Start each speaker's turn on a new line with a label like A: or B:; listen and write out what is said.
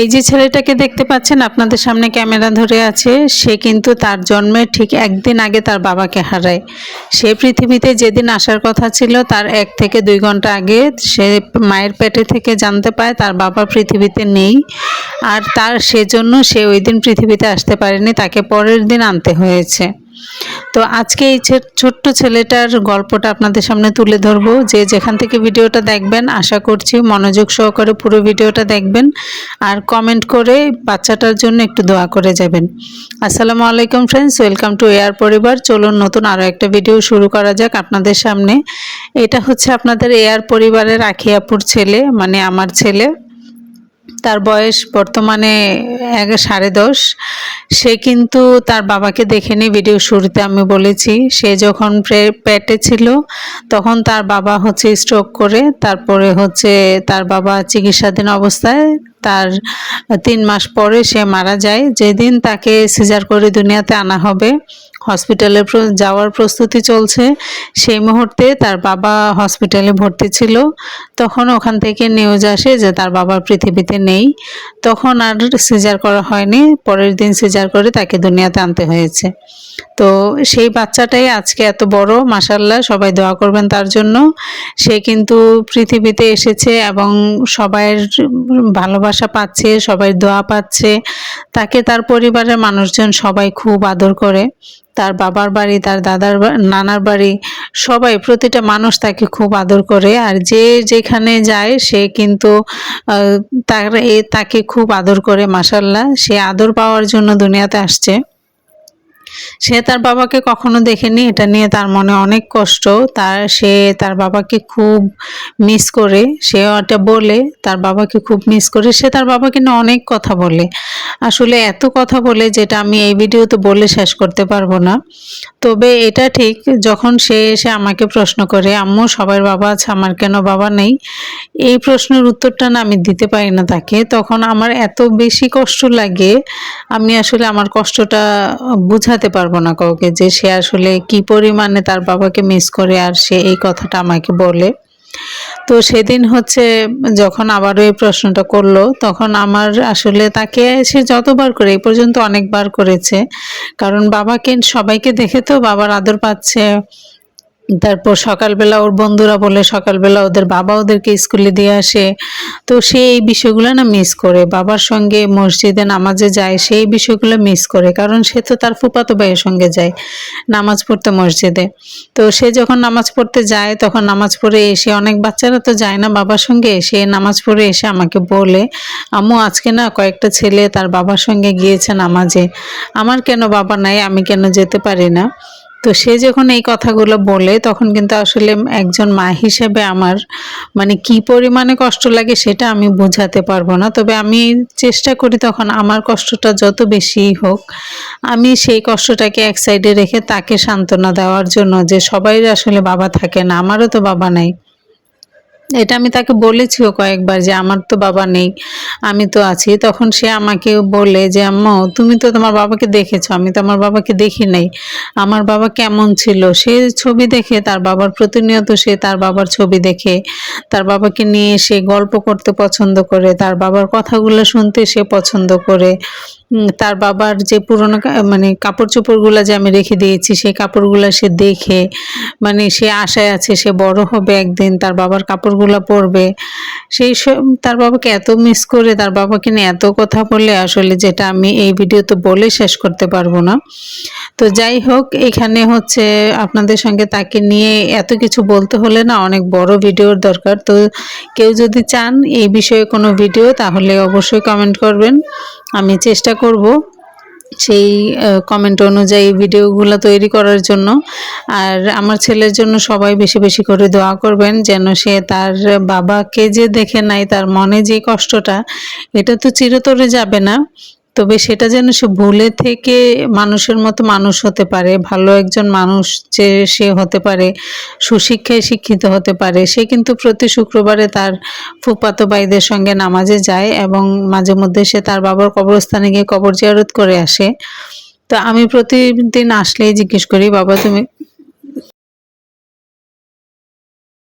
A: এই যে ছেলেটাকে দেখতে পাচ্ছেন, আপনাদের সামনে ক্যামেরা ধরে আছে, সে কিন্তু তার জন্মের ঠিক একদিন আগে তার বাবাকে হারায়। সে পৃথিবীতে যেদিন আসার কথা ছিল, তার এক থেকে দুই ঘণ্টা আগে সে মায়ের পেটে থেকে জানতে পায় তার বাবা পৃথিবীতে নেই। আর তার সেজন্য সে ওই দিন পৃথিবীতে আসতে পারেনি, তাকে পরের দিন আনতে হয়েছে। তো আজকে এই ছোট্ট ছেলেটার গল্পটা আপনাদের সামনে তুলে ধরবো। যে যেখান থেকে ভিডিওটা দেখবেন, আশা করছি মনোযোগ সহকারে পুরো ভিডিওটা দেখবেন আর কমেন্ট করে বাচ্চাটার জন্য একটু দোয়া করে যাবেন। আসসালামু আলাইকুম ফ্রেন্ডস ওয়েলকাম টু এয়ার পরিবার। চলুন, নতুন আরও একটা ভিডিও শুরু করা যাক আপনাদের সামনে। এটা হচ্ছে আপনাদের এয়ার পরিবারের আখিয়াপুর ছেলে মানে আমার ছেলে। তার বয়স বর্তমানে এক সাড়ে দশ। সে কিন্তু তার বাবাকে দেখেনি ভিডিও শুরুতে আমি বলেছি। সে যখন পেটে ছিল, তখন তার বাবা হচ্ছে স্ট্রোক করে, তারপরে হচ্ছে তার বাবা চিকিৎসাধীন অবস্থায় তার তিন মাস পরে সে মারা যায়। যেদিন তাকে সিজার করে দুনিয়াতে আনা হবে হসপিটালে যাওয়ার প্রস্তুতি চলছে। সেই মুহূর্তে তার বাবা হসপিটালে ভর্তি ছিল। তখন ওখান থেকে নিউজ আসে যে তার বাবা পৃথিবীতে নেই। তখন আর সিজার করা হয়নি। পরের দিন সিজার করে তাকে দুনিয়াতে আনতে হয়েছে। তো সেই বাচ্চাটাই আজকে এত বড় মাসাল্লাহ সবাই দোয়া করবেন তার জন্য। সে কিন্তু পৃথিবীতে এসেছে এবং সবাইয়ের ভালোবাসা পাচ্ছে, সবাই দোয়া পাচ্ছে। তাকে তার পরিবারের মানুষজন সবাই খুব আদর করে। তার বাবার বাড়ি, তার দাদার নানার বাড়ি, সবাই, প্রতিটা মানুষ তাকে খুব আদর করে। আর যে যেখানে যায়, সে কিন্তু তার তাকে খুব আদর করে মাসাল্লাহ সে আদর পাওয়ার জন্য দুনিয়াতে আসছে। সে তার বাবাকে কখনো দেখেনি, এটা নিয়ে তার মনে অনেক কষ্ট। তার, সে তার বাবাকে খুব মিস করে। সে এটা বলে, তার বাবাকে খুব মিস করে। সে তার বাবাকে নিয়ে অনেক কথা বলে। আসলে এত কথা বলে যেটা আমি এই ভিডিওতে বলে শেষ করতে পারব না। তবে এটা ঠিক, যখন সে এসে আমাকে প্রশ্ন করে, আম্মু, সবার বাবা আছে, আমার কেন বাবা নেই? এই প্রশ্নের উত্তরটা না আমি দিতে পারি না তাকে। তখন আমার এত বেশি কষ্ট লাগে, আমি আসলে আমার কষ্টটা বুঝাতে পারব না কাউকে যে সে আসলে কি পরিমাণে তার বাবাকে মিস করে আর সে এই কথাটা আমাকে বলে। তো সেদিন হচ্ছে যখন আবারও এই প্রশ্নটা করল, তখন আমার আসলে তাকে সে যতবার করে, এই পর্যন্ত অনেকবার করেছে। কারণ বাবাকে সবাইকে দেখে তো বাবার আদর পাচ্ছে তারপর সকালবেলা ওর বন্ধুরা বলে সকালবেলা ওদের বাবা ওদেরকে স্কুলে দিয়ে আসে। তো সে এই বিষয়গুলো না মিস করে। বাবার সঙ্গে মসজিদে নামাজে যায় সেই বিষয়গুলো মিস করে। কারণ সে তো তার ফুপাতো ভাইয়ের সঙ্গে যায় নামাজ পড়তে মসজিদে। তো সে যখন নামাজ পড়তে যায়, তখন নামাজ পড়ে এসে অনেক বাচ্চারা তো যায় না বাবার সঙ্গে। সে নামাজ পড়ে এসে আমাকে বলে, আম্মু, আজকে না কয়েকটা ছেলে তার বাবার সঙ্গে গিয়েছে নামাজে। আমার কেন বাবা নাই? আমি কেন যেতে পারি না? তো সে যখন এই কথাগুলো বলে, তখন কিন্তু আসলে একজন মা হিসেবে আমার মানে কি পরিমাণে কষ্ট লাগে সেটা আমি বোঝাতে পারব না। তবে আমি চেষ্টা করি তখন আমার কষ্টটা যত বেশি হোক, আমি সেই কষ্টটাকে এক সাইডে রেখে তাকে সান্ত্বনা দেওয়ার জন্য যে সবাই আসলে বাবা থাকে না, আমারও তো বাবা নাই। এটা আমি তাকে বলেছিও কয়েকবার যে আমার তো বাবা নেই, আমি তো আছি। তখন সে আমাকে বলে যে, আম্মু, তুমি তো তোমার বাবাকে দেখেছ, আমি তো আমার বাবাকে দেখি নাই। আমার বাবা কেমন ছিল? সে ছবি দেখে, তার বাবার প্রতিনিয়ত সে তার বাবার ছবি দেখে। তার বাবাকে নিয়ে সে গল্প করতে পছন্দ করে, তার বাবার কথাগুলো শুনতে সে পছন্দ করে। তার বাবার যে পুরনো মানে কাপড় চোপড়গুলো যে আমি রেখে দিয়েছি, সেই কাপড়গুলো সে দেখে মানে সে আশায় আছে সে বড় হবে একদিন, তার বাবার কাপড়গুলো পরবে। সেই সব তার বাবাকে এত মিস করে, তার বাবাকে নিয়ে এত কথা বলে, আসলে যেটা আমি এই ভিডিওতে বলে শেষ করতে পারব না। তো যাই হোক, এখানে হচ্ছে আপনাদের সঙ্গে তাকে নিয়ে এত কিছু বলতে হলে না অনেক বড় ভিডিওর দরকার। তো কেউ যদি চান এই বিষয়ে কোনো ভিডিও, তাহলে অবশ্যই কমেন্ট করবেন। আমি চেষ্টা করব সেই কমেন্ট অনুযায়ী ভিডিওগুলো তৈরি করার জন্য। আর আমার ছেলের জন্য সবাই বেশি বেশি করে দোয়া করবেন যেন সে তার বাবাকে যে দেখে নাই, তার মনে যে কষ্টটা, এটা তো চিরতরে যাবে না। তবে সেটা যেন সে ভুলে থেকে মানুষের মতো মানুষ হতে পারে, ভালো একজন মানুষ যে সে হতে পারে, সুশিক্ষায় শিক্ষিত হতে পারে, সে কিন্তু প্রতি শুক্রবারে তার ফুফাতো ভাইদের সঙ্গে নামাজে যায় এবং মাঝে মধ্যে সে তার বাবার কবরস্থানে গিয়ে কবর জিয়ারত করে আসে। তো আমি প্রতিদিন আসলেই জিজ্ঞেস করি, বাবা, তুমি